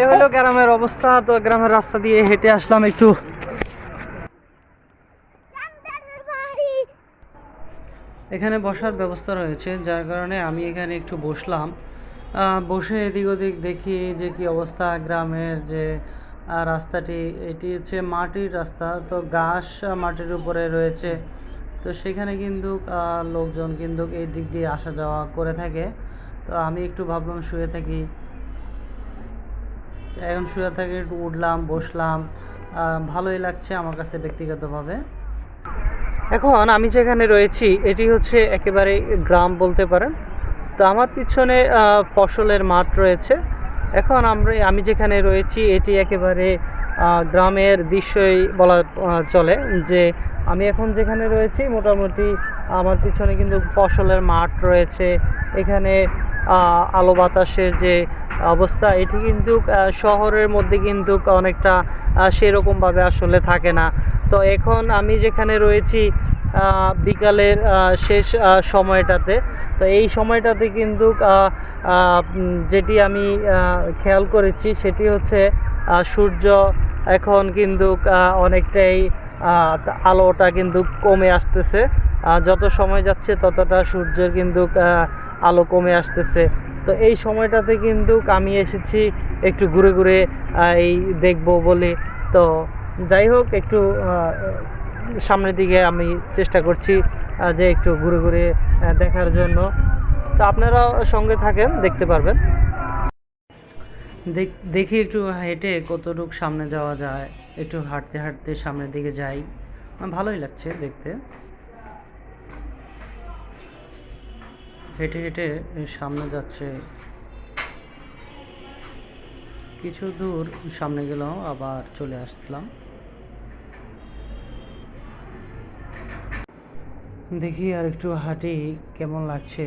এ হলো গ্রামের অবস্থা, তো গ্রামের রাস্তা দিয়ে হেঁটে আসলাম একটু। এখানে বসার ব্যবস্থা রয়েছে, যার কারণে আমি এখানে একটু বসলাম। বসে এদিক ওদিক দেখি যে কি অবস্থা গ্রামের, যে রাস্তাটি, এটি হচ্ছে মাটির রাস্তা, তো ঘাস মাটির উপরে রয়েছে। তো সেখানে কিন্তু লোকজন কিন্তু এই দিক দিয়ে আসা যাওয়া করে থাকে। তো আমি একটু ভাবলাম শুয়ে থাকি। এখন শুয়ে থেকে একটু উঠলাম, বসলাম ভালোই লাগছে আমার কাছে ব্যক্তিগতভাবে। এখন আমি যেখানে রয়েছি, এটি হচ্ছে একেবারে গ্রাম বলতে পারেন। তো আমার পিছনে ফসলের মাঠ রয়েছে। এখন আমরা, আমি যেখানে রয়েছি, এটি একেবারে গ্রামের দৃশ্যই বলা চলে যে আমি এখন যেখানে রয়েছি, মোটামুটি আমার পিছনে কিন্তু ফসলের মাঠ রয়েছে। এখানে আলো বাতাসের যে অবস্থা। এটি কিন্তু শহরের মধ্যে কিন্তু অনেকটা সেরকমভাবে আসলে থাকে না। তো এখন আমি যেখানে রয়েছি বিকালের শেষ সময়টাতে, তো এই সময়টাতে কিন্তু যেটি আমি খেয়াল করেছি সেটি হচ্ছে সূর্য এখন কিন্তু অনেকটাই আলোটা কিন্তু কমে আসতেছে। যত সময় যাচ্ছে ততটা সূর্যের কিন্তু আলো কমে আসতেছে। তো এই সময়টাতে কিন্তু আমি এসেছি একটু ঘুরে ঘুরে এই দেখব বলে। তো যাই হোক, একটু সামনের দিকে আমি চেষ্টা করছি যে একটু ঘুরে ঘুরে দেখার জন্য। তো আপনারাও সঙ্গে থাকেন, দেখতে পারবেন। দেখ- দেখি একটু হেঁটে কতটুকু সামনে যাওয়া যায়, একটু হাঁটতে হাঁটতে সামনের দিকে যাই। ভালোই লাগছে দেখতে। হেঁটে হেঁটে সামনে যাচ্ছে। কিছু দূর সামনে গেলাম আবার চলে আসলাম। দেখি আর একটু হাঁটি কেমন লাগছে?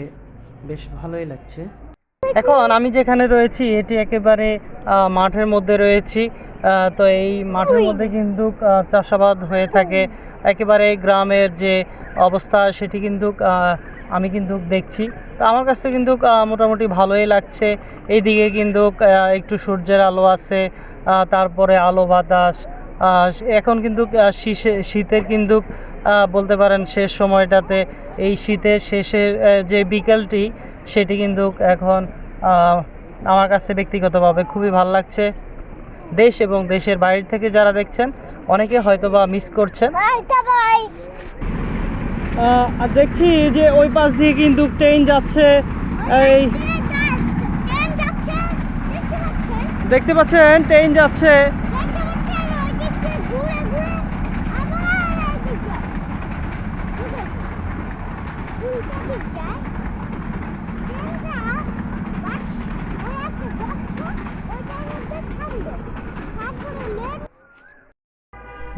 বেশ ভালোই লাগছে। এখন আমি যেখানে রয়েছি এটি একেবারে মাঠের মধ্যে রয়েছি। তো এই মাঠের মধ্যে কিন্তু চাষাবাদ হয়ে থাকে। একেবারে গ্রামের যে অবস্থা সেটি কিন্তু আহ, আমি কিন্তু দেখছি। তো আমার কাছে কিন্তু মোটামুটি ভালোই লাগছে। এইদিকে কিন্তু একটু সূর্যের আলো আছে তারপরে আলো বাতাস এখন কিন্তু শীষে, শীতের কিন্তু বলতে পারেন শেষ সময়টাতে এই শীতের শেষের যে বিকেলটি, সেটি কিন্তু এখন আমার কাছে ব্যক্তিগতভাবে খুবই ভালো লাগছে। দেশ এবং দেশের বাইরে থেকে যারা দেখছেন, অনেকে হয়তো বা মিস করছেন আর দেখছি যে ওই পাশ দিয়ে কিন্তু ট্রেন যাচ্ছে এই দেখতে পাচ্ছেন? ট্রেন যাচ্ছে।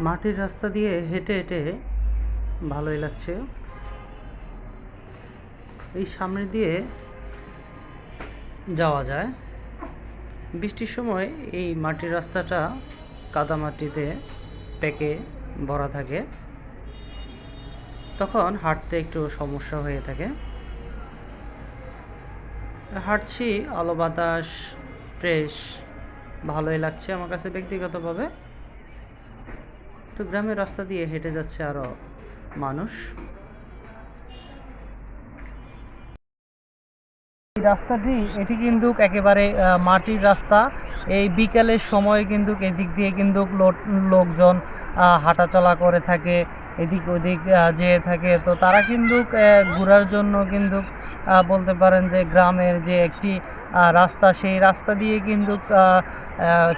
মাটির রাস্তা দিয়ে হেঁটে হেঁটে ভালোই লাগছে। এই সামনে দিয়ে যাওয়া যায়। বৃষ্টির সময় এই মাটির রাস্তাটা কাদামাটিতে পেকে ভরা থাকে। তখন হাঁটতে একটু সমস্যা হয়ে থাকে। হাঁটছি, আলো বাতাস ফ্রেশ ভালোই লাগছে আমার কাছে ব্যক্তিগতভাবে। তো গ্রামের রাস্তা দিয়ে হেঁটে যাচ্ছে আরও মানুষ। রাস্তাটি, এটি কিন্তু একেবারে মাটির রাস্তা। এই বিকালের সময় কিন্তু এদিক দিয়ে কিন্তু লোকজন হাঁটাচলা করে থাকে, এদিক ওদিক যেয়ে থাকে। তো তারা কিন্তু ঘোরার জন্য কিন্তু বলতে পারেন যে গ্রামের যে একটি রাস্তা, সেই রাস্তা দিয়ে কিন্তু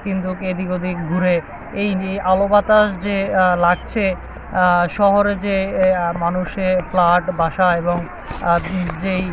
কিন্তু এদিক ওদিক ঘুরে এই আলো বাতাস যে লাগছে শহরে যে আহ, মানুষের ফ্ল্যাট বাসা এবং যেই